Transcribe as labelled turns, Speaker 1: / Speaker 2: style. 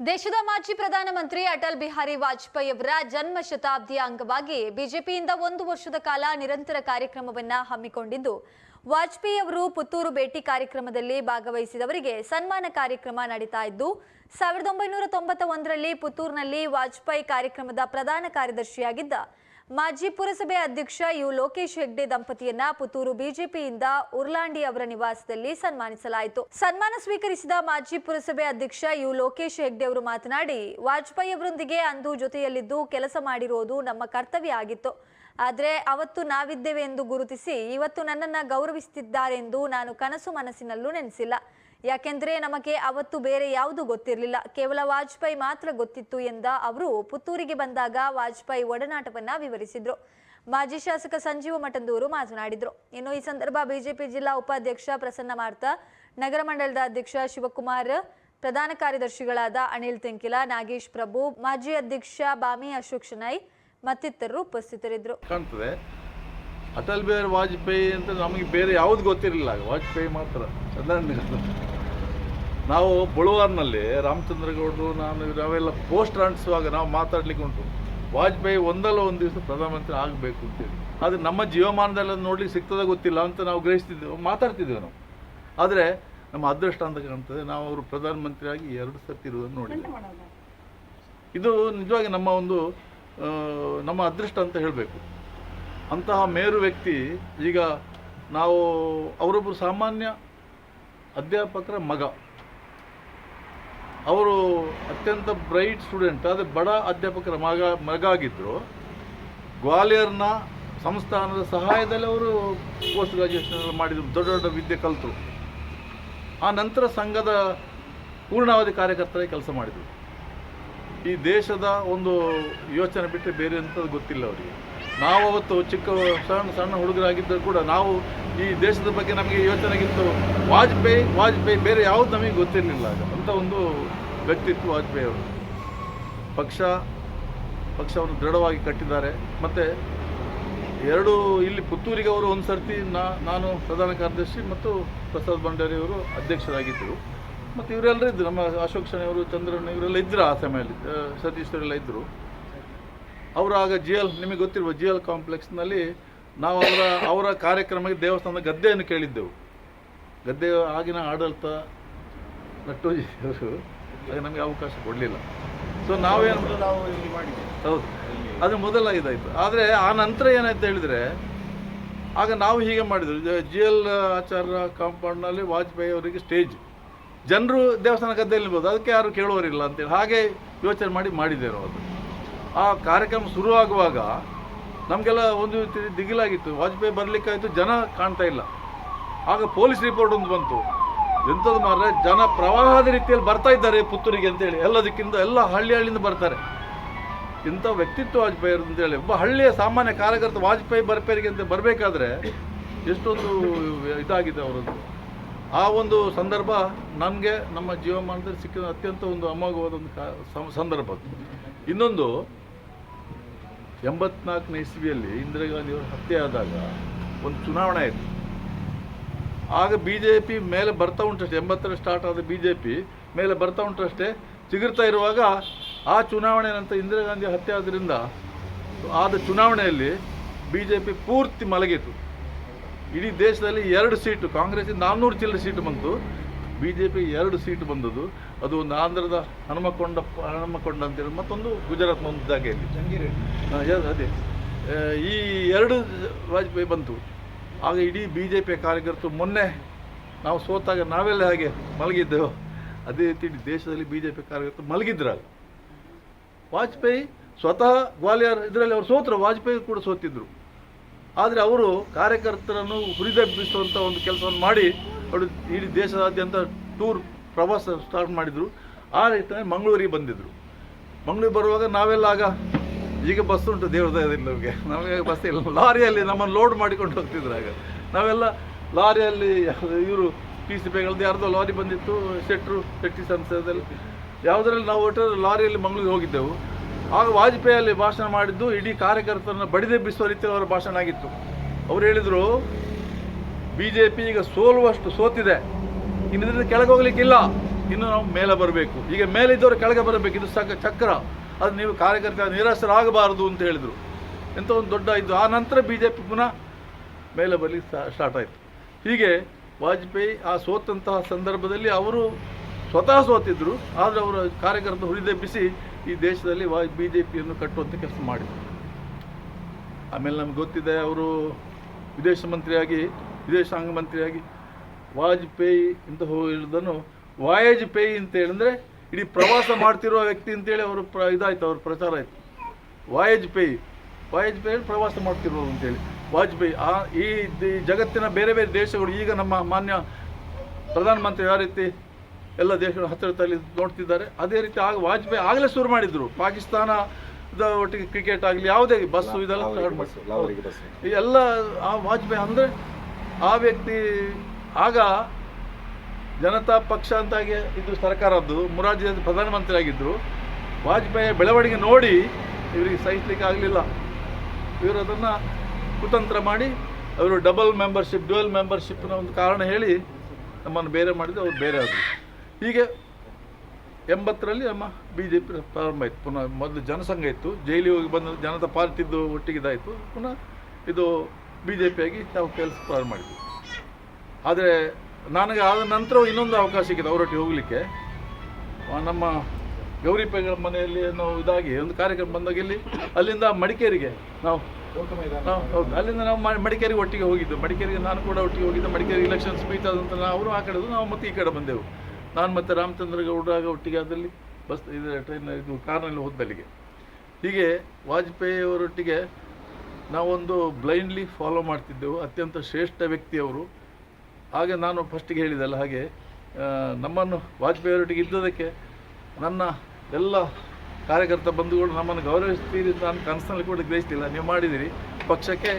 Speaker 1: ದೇಶದ ಮಾಜಿ ಪ್ರಧಾನಮಂತ್ರಿ ಅಟಲ್ ಬಿಹಾರಿ ವಾಜಪೇಯಿ ಅವರ ಜನ್ಮ ಶತಾಬ್ದಿಯ ಅಂಗವಾಗಿ ಬಿಜೆಪಿಯಿಂದ ಒಂದು ವರ್ಷದ ಕಾಲ ನಿರಂತರ ಕಾರ್ಯಕ್ರಮವನ್ನ ಹಮ್ಮಿಕೊಂಡಿದ್ದು, ವಾಜಪೇಯಿ ಅವರು ಪುತ್ತೂರು ಭೇಟಿ ಕಾರ್ಯಕ್ರಮದಲ್ಲಿ ಭಾಗವಹಿಸಿದವರಿಗೆ ಸನ್ಮಾನ ಕಾರ್ಯಕ್ರಮ ನಡೀತಾ ಇದ್ದು, ಸಾವಿರದ ಒಂಬೈನೂರ ತೊಂಬತ್ತ ಒಂದರಲ್ಲಿ ಪುತ್ತೂರಿನಲ್ಲಿ ವಾಜಪೇಯಿ ಕಾರ್ಯಕ್ರಮದ ಪ್ರಧಾನ ಕಾರ್ಯದರ್ಶಿಯಾಗಿದ್ದ ಮಾಜಿ ಪುರಸಭೆ ಅಧ್ಯಕ್ಷ ಯು ಲೋಕೇಶ್ ಹೆಗ್ಡೆ ದಂಪತಿಯನ್ನ ಪುತ್ತೂರು ಬಿಜೆಪಿಯಿಂದ ಉರ್ಲಾಂಡಿ ಅವರ ನಿವಾಸದಲ್ಲಿ ಸನ್ಮಾನಿಸಲಾಯಿತು. ಸನ್ಮಾನ ಸ್ವೀಕರಿಸಿದ ಮಾಜಿ ಪುರಸಭೆ ಅಧ್ಯಕ್ಷ ಯು ಲೋಕೇಶ್ ಹೆಗ್ಡೆ ಅವರು ಮಾತನಾಡಿ, ವಾಜಪೇಯಿ ಅವರೊಂದಿಗೆ ಅಂದು ಜೊತೆಯಲ್ಲಿದ್ದು ಕೆಲಸ ಮಾಡಿರೋದು ನಮ್ಮ ಕರ್ತವ್ಯ ಆಗಿತ್ತು. ಆದರೆ ಅವತ್ತು ನಾವಿದ್ದೇವೆ ಎಂದು ಗುರುತಿಸಿ ಇವತ್ತು ನನ್ನನ್ನು ಗೌರವಿಸುತ್ತಿದ್ದಾರೆಂದು ನಾನು ಕನಸು ಮನಸ್ಸಿನಲ್ಲೂ ನೆನೆಸಿಲ್ಲ. ಯಾಕೆಂದ್ರೆ ನಮಗೆ ಅವತ್ತು ಬೇರೆ ಯಾವುದು ಗೊತ್ತಿರಲಿಲ್ಲ. ಕೇವಲ ವಾಜಪೇಯಿ ಮಾತ್ರ ಗೊತ್ತಿತ್ತು ಎಂದ ಅವರು ಪುತ್ತೂರಿಗೆ ಬಂದಾಗ ವಾಜಪೇಯಿ ಒಡನಾಟವನ್ನ ವಿವರಿಸಿದ್ರು. ಮಾಜಿ ಶಾಸಕ ಸಂಜೀವ ಮಠಂದೂರು ಮಾತನಾಡಿದ್ರು. ಇನ್ನು ಈ ಸಂದರ್ಭ ಬಿಜೆಪಿ ಜಿಲ್ಲಾ ಉಪಾಧ್ಯಕ್ಷ ಪ್ರಸನ್ನ ಮಾರ್ತ, ನಗರ ಮಂಡಲದ ಅಧ್ಯಕ್ಷ ಶಿವಕುಮಾರ್, ಪ್ರಧಾನ ಕಾರ್ಯದರ್ಶಿಗಳಾದ ಅನಿಲ್ ತೆಂಕಿಲ, ನಾಗೇಶ್ ಪ್ರಭು, ಮಾಜಿ ಅಧ್ಯಕ್ಷ ಬಾಮಿ ಅಶೋಕ್ ಶನೈ ಮತ್ತಿತರರು ಉಪಸ್ಥಿತರಿದ್ದರು.
Speaker 2: ಅಟಲ್ ಬಿಹಾರಿ ವಾಜಪೇಯಿ ಅಂತ ನಮಗೆ ಬೇರೆ ಯಾವ್ದು ಗೊತ್ತಿರಲಿಲ್ಲ. ವಾಜಪೇಯಿ ಮಾತ್ರ. ನಾವು ಬುಳುವಾರ್ನಲ್ಲಿ ರಾಮಚಂದ್ರಗೌಡರು ನಾನು ನಾವೆಲ್ಲ ಪೋಸ್ಟ್ ಅಂಟಿಸುವಾಗ ನಾವು ಮಾತಾಡ್ಲಿಕ್ಕೆ ಉಂಟು. ವಾಜಪೇಯಿ ಒಂದಲ್ಲ ಒಂದು ದಿವಸ ಪ್ರಧಾನಮಂತ್ರಿ ಆಗಬೇಕು ಅಂತೇಳಿ. ಅದು ನಮ್ಮ ಜೀವಮಾನದಲ್ಲಿ ನೋಡ್ಲಿಕ್ಕೆ ಸಿಗ್ತದ ಗೊತ್ತಿಲ್ಲ ಅಂತ ನಾವು ಗ್ರಹಿಸ್ತಿದ್ದೆವು ಮಾತಾಡ್ತಿದ್ದೆವು ನಾವು. ಆದರೆ ನಮ್ಮ ಅದೃಷ್ಟ ಅಂತ ಕಾಣ್ತದೆ ನಾವು ಅವರು ಪ್ರಧಾನಮಂತ್ರಿಯಾಗಿ ಎರಡು ಸರ್ತಿ ಇರುವುದನ್ನು ನೋಡಿದ್ದೇವೆ. ಇದು ನಿಜವಾಗಿ ನಮ್ಮ ಒಂದು ನಮ್ಮ ಅದೃಷ್ಟ ಅಂತ ಹೇಳಬೇಕು. ಅಂತಹ ಮೇರು ವ್ಯಕ್ತಿ ಈಗ ನಾವು ಅವರೊಬ್ಬರು ಸಾಮಾನ್ಯ ಅಧ್ಯಾಪಕರ ಮಗ. ಅವರು ಅತ್ಯಂತ ಬ್ರೈಟ್ ಸ್ಟೂಡೆಂಟ್ ಆದರೆ ಬಡ ಅಧ್ಯಾಪಕರ ಮಗ ಮಗ ಆಗಿದ್ದರು ಗ್ವಾಲಿಯರ್ನ ಸಂಸ್ಥಾನದ ಸಹಾಯದಲ್ಲಿ ಅವರು ಪೋಸ್ಟ್ ಗ್ರಾಜುಯೇಷನ್ ಮಾಡಿದರು, ದೊಡ್ಡ ದೊಡ್ಡ ವಿದ್ಯೆ ಕಲಿತರು. ಆ ನಂತರ ಸಂಘದ ಪೂರ್ಣಾವಧಿ ಕಾರ್ಯಕರ್ತರಾಗಿ ಕೆಲಸ ಮಾಡಿದರು. ಈ ದೇಶದ ಒಂದು ಯೋಚನೆ ಬಿಟ್ಟರೆ ಬೇರೆ ಎಂಥದ್ದು ಗೊತ್ತಿಲ್ಲ ಅವರಿಗೆ. ನಾವು ಅವತ್ತು ಚಿಕ್ಕ, ಸಣ್ಣ ಸಣ್ಣ ಹುಡುಗರಾಗಿದ್ದರೂ ಕೂಡ ನಾವು ಈ ದೇಶದ ಬಗ್ಗೆ ನಮಗೆ ಯೋಚನೆಗಿತ್ತು ವಾಜಪೇಯಿ ವಾಜಪೇಯಿ ಬೇರೆ ಯಾವುದು ನಮಗೆ ಗೊತ್ತಿರಲಿಲ್ಲ. ಅಂತ ಒಂದು ವ್ಯಕ್ತಿತ್ವ ವಾಜಪೇಯಿ ಅವರು. ಪಕ್ಷ, ಪಕ್ಷವನ್ನು ದೃಢವಾಗಿ ಕಟ್ಟಿದ್ದಾರೆ. ಮತ್ತು ಎರಡು ಇಲ್ಲಿ ಪುತ್ತೂರಿಗೆ ಅವರು ಒಂದು ಸರ್ತಿ ನಾನು ಪ್ರಧಾನ ಕಾರ್ಯದರ್ಶಿ ಮತ್ತು ಪ್ರಸಾದ್ ಭಂಡಾರಿ ಅವರು ಅಧ್ಯಕ್ಷರಾಗಿದ್ದರು. ಮತ್ತು ಇವರೆಲ್ಲರೂ ಇದ್ದರು ನಮ್ಮ ಅಶೋಕ್ ಶನಿ ಅವರು ಚಂದ್ರನ್ ಇವರೆಲ್ಲ ಇದ್ದರು ಆ ಸಮಯದಲ್ಲಿ. ಸತೀಶ್ ಅವರೆಲ್ಲ ಇದ್ದರು ಅವರು ಆಗ ಜಿ ಎಲ್, ನಿಮಗೆ ಗೊತ್ತಿರುವ ಜಿ ಎಲ್ ಕಾಂಪ್ಲೆಕ್ಸ್ನಲ್ಲಿ ನಾವು ಅವರ ಅವರ ಕಾರ್ಯಕ್ರಮಕ್ಕೆ ದೇವಸ್ಥಾನದ ಗದ್ದೆಯನ್ನು ಕೇಳಿದ್ದೆವು. ಗದ್ದೆ ಆಗಿನ ಆಡಳಿತ ನಟ್ಟೋಜಿ ಅವರು ನಮಗೆ ಅವಕಾಶ ಕೊಡಲಿಲ್ಲ. ಸೊ ನಾವೇನು
Speaker 3: ನಾವು ಇಲ್ಲಿ ಮಾಡಿದ್ದೇವೆ
Speaker 2: ಹೌದು. ಅದು ಮೊದಲ ಇದಾಯಿತು. ಆದರೆ ಆ ನಂತರ ಏನಾಯ್ತು ಹೇಳಿದರೆ ಆಗ ನಾವು ಹೀಗೆ ಮಾಡಿದ್ರು ಜಿ ಎಲ್ ಆಚಾರ್ಯ ಕಾಂಪೌಂಡ್ನಲ್ಲಿ ವಾಜಪೇಯಿ ಅವರಿಗೆ ಸ್ಟೇಜ್. ಜನರು ದೇವಸ್ಥಾನ ಗದ್ದೆಯಲ್ಲಿರ್ಬೋದು ಅದಕ್ಕೆ ಯಾರು ಕೇಳುವರಿಲ್ಲ ಅಂತೇಳಿ ಹಾಗೆ ಯೋಚನೆ ಮಾಡಿ ಮಾಡಿದ್ದೇವೆ ಅದು. ಆ ಕಾರ್ಯಕ್ರಮ ಶುರುವಾಗುವಾಗ ನಮಗೆಲ್ಲ ಒಂದು ದಿಗಿಲಾಗಿತ್ತು. ವಾಜಪೇಯಿ ಬರಲಿಕ್ಕಾಯಿತು ಜನ ಕಾಣ್ತಾ ಇಲ್ಲ. ಆಗ ಪೊಲೀಸ್ ರಿಪೋರ್ಟ್ ಒಂದು ಬಂತು. ಎಂಥದ್ದು ಮಾರ್ರೆ, ಜನ ಪ್ರವಾಹದ ರೀತಿಯಲ್ಲಿ ಬರ್ತಾ ಇದ್ದಾರೆ ಪುತ್ತೂರಿಗೆ ಅಂತೇಳಿ ಎಲ್ಲದಕ್ಕಿಂತ ಎಲ್ಲ ಹಳ್ಳಿ ಹಳ್ಳಿಯಿಂದ ಬರ್ತಾರೆ. ಇಂಥ ವ್ಯಕ್ತಿತ್ವ ವಾಜಪೇಯಿ ಅಂತ ಅಂತೇಳಿ ಒಬ್ಬ ಹಳ್ಳಿಯ ಸಾಮಾನ್ಯ ಕಾರ್ಯಕರ್ತ ವಾಜಪೇಯಿ ಬರ್ಪೇರಿಗೆ ಅಂತ ಬರಬೇಕಾದ್ರೆ ಎಷ್ಟೊಂದು ಇದಾಗಿದೆ ಅವರದ್ದು. ಆ ಒಂದು ಸಂದರ್ಭ ನನಗೆ ನಮ್ಮ ಜೀವಮಾನದಲ್ಲಿ ಸಿಕ್ಕಿದ ಅತ್ಯಂತ ಒಂದು ಅಮೋಘವಾದ ಒಂದು ಸಂದರ್ಭ. ಇನ್ನೊಂದು, ಎಂಬತ್ನಾಲ್ಕನೇ ಇಸ್ವಿಯಲ್ಲಿ ಇಂದಿರಾ ಗಾಂಧಿ ಅವರು ಹತ್ಯೆ ಆದಾಗ ಒಂದು ಚುನಾವಣೆ ಆಯಿತು. ಆಗ ಬಿ ಜೆ ಪಿ ಮೇಲೆ ಬರ್ತಾ ಉಂಟಷ್ಟೇ ಎಂಬತ್ತರ ಸ್ಟಾರ್ಟ್ ಆದ ಬಿ ಜೆ ಪಿ ಮೇಲೆ ಬರ್ತಾ ಉಂಟಷ್ಟೇ. ಚಿಗುರ್ತಾ ಇರುವಾಗ ಆ ಚುನಾವಣೆ ನಂತರ ಇಂದಿರಾ ಗಾಂಧಿ ಹತ್ಯೆ ಆದ್ದರಿಂದ ಆದ ಚುನಾವಣೆಯಲ್ಲಿ ಬಿ ಜೆ ಪಿ ಪೂರ್ತಿ ಮಲಗಿತು. ಇಡೀ ದೇಶದಲ್ಲಿ ಎರಡು ಸೀಟು ಕಾಂಗ್ರೆಸ್ ನಾನ್ನೂರು ಚಿಲ್ಲರೆ ಸೀಟು ಬಂತು. ಬಿ ಜೆ ಪಿ ಎರಡು ಸೀಟು ಬಂದದ್ದು. ಅದು ಒಂದು ಆಂಧ್ರದ ಹನುಮಕೊಂಡ ಹನುಮಕೊಂಡ ಅಂತೇಳಿ ಮತ್ತೊಂದು ಗುಜರಾತ್ನ ಒಂದು ಜಾಗೆಯಲ್ಲಿ ಅದೇ. ಈ ಎರಡು ವಾಜಪೇಯಿ ಬಂತು. ಆಗ ಇಡೀ ಬಿ ಜೆ ಪಿ ಕಾರ್ಯಕರ್ತರು ಮೊನ್ನೆ ನಾವು ಸೋತಾಗ ನಾವೆಲ್ಲ ಹಾಗೆ ಮಲಗಿದ್ದೆವು ಅದೇ ರೀತಿ ಇಡೀ ದೇಶದಲ್ಲಿ ಬಿ ಜೆ ಪಿ ಕಾರ್ಯಕರ್ತರು ಮಲಗಿದ್ರಾಗ. ವಾಜಪೇಯಿ ಸ್ವತಃ ಗ್ವಾಲಿಯರ್ ಇದರಲ್ಲಿ ಅವರು ಸೋತರು, ವಾಜಪೇಯಿ ಕೂಡ ಸೋತಿದ್ರು. ಆದರೆ ಅವರು ಕಾರ್ಯಕರ್ತರನ್ನು ಹುರಿದೆಬ್ಬಿಸುವಂಥ ಒಂದು ಕೆಲಸವನ್ನು ಮಾಡಿ ಅವರು ಇಡೀ ದೇಶದಾದ್ಯಂತ ಟೂರ್ ಪ್ರವಾಸ ಸ್ಟಾರ್ಟ್ ಮಾಡಿದರು. ಆ ರೀತಿಯಲ್ಲಿ ಮಂಗಳೂರಿಗೆ ಬಂದಿದ್ದರು ಮಂಗಳೂರು ಬರುವಾಗ ನಾವೆಲ್ಲ ಆಗ ಈಗ ಬಸ್ ಉಂಟು ದೇವ್ರ ದಯದಲ್ಲಿ ನಮಗೆ. ನಮಗೆ ಬಸ್ ಇಲ್ಲ. ಲಾರಿಯಲ್ಲಿ ನಮ್ಮನ್ನು ಲೋಡ್ ಮಾಡಿಕೊಂಡು ಹೋಗ್ತಿದ್ರು ಆಗ. ನಾವೆಲ್ಲ ಲಾರಿಯಲ್ಲಿ ಇವರು ಪಿ ಸಿ ಪಿಗಳದ್ದು ಯಾರ್ದೋ ಲಾರಿ ಬಂದಿತ್ತು, ಶೆಟ್ರು, ಶೆಟ್ಟಿ ಸಂಸ್ಥೆದಲ್ಲಿ ಯಾವುದರಲ್ಲಿ ನಾವು ಒಟ್ಟು ಲಾರಿಯಲ್ಲಿ ಮಂಗಳೂರಿಗೆ ಹೋಗಿದ್ದೆವು. ಆಗ ವಾಜಪೇಯಿಯಲ್ಲಿ ಭಾಷಣ ಮಾಡಿದ್ದು ಇಡೀ ಕಾರ್ಯಕರ್ತರನ್ನ ಬಡಿದೆಬ್ಬಿಸುವ ರೀತಿಯಲ್ಲಿ ಅವರ ಭಾಷಣ ಆಗಿತ್ತು. ಅವ್ರು ಹೇಳಿದರು, ಬಿ ಜೆ ಪಿ ಈಗ ಸೋಲುವಷ್ಟು ಸೋತಿದೆ. ಇನ್ನಿದ್ರಿಂದ ಕೆಳಗೆ ಹೋಗ್ಲಿಕ್ಕಿಲ್ಲ. ಇನ್ನು ನಾವು ಮೇಲೆ ಬರಬೇಕು. ಈಗ ಮೇಲೆ ಇದ್ದವರು ಕೆಳಗೆ ಬರಬೇಕು. ಇದು ಸಕ, ಚಕ್ರ. ಅದು ನೀವು ಕಾರ್ಯಕರ್ತ ನಿರಾಸರಾಗಬಾರದು ಅಂತ ಹೇಳಿದರು. ಎಂಥ ಒಂದು ದೊಡ್ಡ ಇದು. ಆ ನಂತರ ಬಿ ಜೆ ಪಿ ಪುನಃ ಮೇಲೆ ಬರಲಿ ಸ್ಟಾರ್ಟ್ ಆಯಿತು. ಹೀಗೆ ವಾಜಪೇಯಿ ಆ ಸೋತಂತಹ ಸಂದರ್ಭದಲ್ಲಿ ಅವರು ಸ್ವತಃ ಸೋತಿದ್ದರು ಆದರೆ ಅವರ ಕಾರ್ಯಕರ್ತ ಹುರಿದೆಬ್ಬಿಸಿ ಈ ದೇಶದಲ್ಲಿ ವಾ ಬಿ ಜೆ ಪಿಯನ್ನು ಕಟ್ಟುವಂಥ ಕೆಲಸ ಮಾಡಿದರು. ಆಮೇಲೆ ನಮ್ಗೆ ಗೊತ್ತಿದೆ ಅವರು ವಿದೇಶ ಮಂತ್ರಿಯಾಗಿ ವಿದೇಶಾಂಗ ಮಂತ್ರಿಯಾಗಿ ವಾಜಪೇಯಿ ಅಂತ ಹೋಗಿರೋದನ್ನು ವಾಯಜ್ಪೇಯಿ ಅಂತ ಹೇಳಿದ್ರೆ ಇಡೀ ಪ್ರವಾಸ ಮಾಡ್ತಿರುವ ವ್ಯಕ್ತಿ ಅಂತೇಳಿ ಅವರು ಪ್ರ ಇದಾಯ್ತು ಅವ್ರ ಪ್ರಚಾರ ಆಯಿತು. ವಾಯಜ್ಪೇಯಿ ವಾಯಜ್ಪೇಯಿ ಪ್ರವಾಸ ಮಾಡ್ತಿರೋರು ಅಂತೇಳಿ. ವಾಜಪೇಯಿ ಆ ಈ ಜಗತ್ತಿನ ಬೇರೆ ಬೇರೆ ದೇಶಗಳು ಈಗ ನಮ್ಮ ಮಾನ್ಯ ಪ್ರಧಾನಮಂತ್ರಿ ಯಾವ ರೀತಿ ಎಲ್ಲ ದೇಶಗಳ ಹತ್ತಿರದಲ್ಲಿ ನೋಡ್ತಿದ್ದಾರೆ ಅದೇ ರೀತಿ ಆಗ ವಾಜಪೇಯಿ ಆಗಲೇ ಶುರು ಮಾಡಿದ್ರು. ಪಾಕಿಸ್ತಾನದ ಒಟ್ಟಿಗೆ ಕ್ರಿಕೆಟ್ ಆಗಲಿ ಯಾವುದೇ ಬಸ್ಸು ಇದೆಲ್ಲ ಎಲ್ಲ ಆ ವಾಜಪೇಯಿ ಅಂದರೆ ಆ ವ್ಯಕ್ತಿ ಆಗ ಜನತಾ ಪಕ್ಷ ಅಂತಾಗಿ ಇದು ಸರ್ಕಾರದ್ದು, ಮುರಾರ್ಜಿ ಪ್ರಧಾನಮಂತ್ರಿ ಆಗಿದ್ದರು ವಾಜಪೇಯಿ ಬೆಳವಣಿಗೆ ನೋಡಿ ಇವರಿಗೆ ಸಹಿಸಲಿಕ್ಕೆ ಆಗಲಿಲ್ಲ. ಇವರು ಅದನ್ನು ಕುತಂತ್ರ ಮಾಡಿ, ಅವರು ಡಬಲ್ ಮೆಂಬರ್ಶಿಪ್, ಡ್ಯುಯಲ್ ಮೆಂಬರ್ಶಿಪ್ನ ಒಂದು ಕಾರಣ ಹೇಳಿ ನಮ್ಮನ್ನು ಬೇರೆ ಮಾಡಿದ್ರು ಅವ್ರು ಬೇರೆ ಆದರು. ಹೀಗೆ ಎಂಬತ್ತರಲ್ಲಿ ನಮ್ಮ ಬಿ ಜೆ ಪಿ ಪ್ರಾರಂಭ ಆಯಿತು. ಪುನಃ ಮೊದಲು ಜನಸಂಘ ಇತ್ತು. ಜೈಲಿಗೆ ಹೋಗಿ ಬಂದ ಜನತಾ ಪಾರ್ಟಿದ್ದು ಒಟ್ಟಿಗೆ ಇದಾಯಿತು ಪುನಃ ಇದು ಬಿ ಜೆ ಪಿಯಾಗಿ ನಾವು ಕೆಲಸ ಪ್ರಾರಂಭ ಮಾಡಿದ್ವಿ. ಆದರೆ ನನಗೆ ಆದ ನಂತರ ಇನ್ನೊಂದು ಅವಕಾಶ ಸಿಕ್ಕಿದೆ ಅವರೊಟ್ಟಿಗೆ ಹೋಗಲಿಕ್ಕೆ. ನಮ್ಮ ಗೌರಿಪೇಗಳ ಮನೆಯಲ್ಲಿ ನಾವು ಇದಾಗಿ ಒಂದು ಕಾರ್ಯಕ್ರಮ ಬಂದಾಗ ಇಲ್ಲಿ ಅಲ್ಲಿಂದ ಮಡಿಕೇರಿಗೆ ನಾವು ನಾವು ಹೌದು ಅಲ್ಲಿಂದ ನಾವು ಮಡಿಕೇರಿಗೆ ಒಟ್ಟಿಗೆ ಹೋಗಿದ್ದು. ಮಡಿಕೇರಿಗೆ ನಾನು ಕೂಡ ಒಟ್ಟಿಗೆ ಹೋಗಿದ್ದು. ಮಡಿಕೇರಿ ಇಲೆಕ್ಷನ್ ಸ್ಪೀಚ್ ಆದಂತ ಅವರು ಆ ಕಡೆದು ನಾವು ಮತ್ತೆ ಈ ಕಡೆ ಬಂದೆವು. ನಾನು ಮತ್ತು ರಾಮಚಂದ್ರ ಗೌಡರಾಗ ಒಟ್ಟಿಗೆ ಅದರಲ್ಲಿ ಬಸ್ ಇದು ಟ್ರೈನ್ ಇದು ಕಾರ್ನಲ್ಲಿ ಹೋದಲ್ಲಿಗೆ ಹೀಗೆ ವಾಜಪೇಯಿ ಅವರೊಟ್ಟಿಗೆ ನಾವೊಂದು ಬ್ಲೈಂಡ್ಲಿ ಫಾಲೋ ಮಾಡ್ತಿದ್ದೆವು. ಅತ್ಯಂತ ಶ್ರೇಷ್ಠ ವ್ಯಕ್ತಿಯವರು ಆಗ ನಾನು ಫಸ್ಟಿಗೆ ಹೇಳಿದಲ್ಲ ಹಾಗೆ ನಮ್ಮನ್ನು ವಾಜಪೇಯಿ ಅವರೊಟ್ಟಿಗೆ ಇದ್ದದಕ್ಕೆ ನನ್ನ ಎಲ್ಲ ಕಾರ್ಯಕರ್ತ ಬಂಧುಗಳು ನಮ್ಮನ್ನು ಗೌರವಿಸ್ತೀರಿ ಅಂತ ನಾನು ಕನಸಿನಲ್ಲಿ ಕೂಡ ಗ್ರಹಿಸ್ತಿಲ್ಲ ನೀವು ಮಾಡಿದಿರಿ ಪಕ್ಷಕ್ಕೆ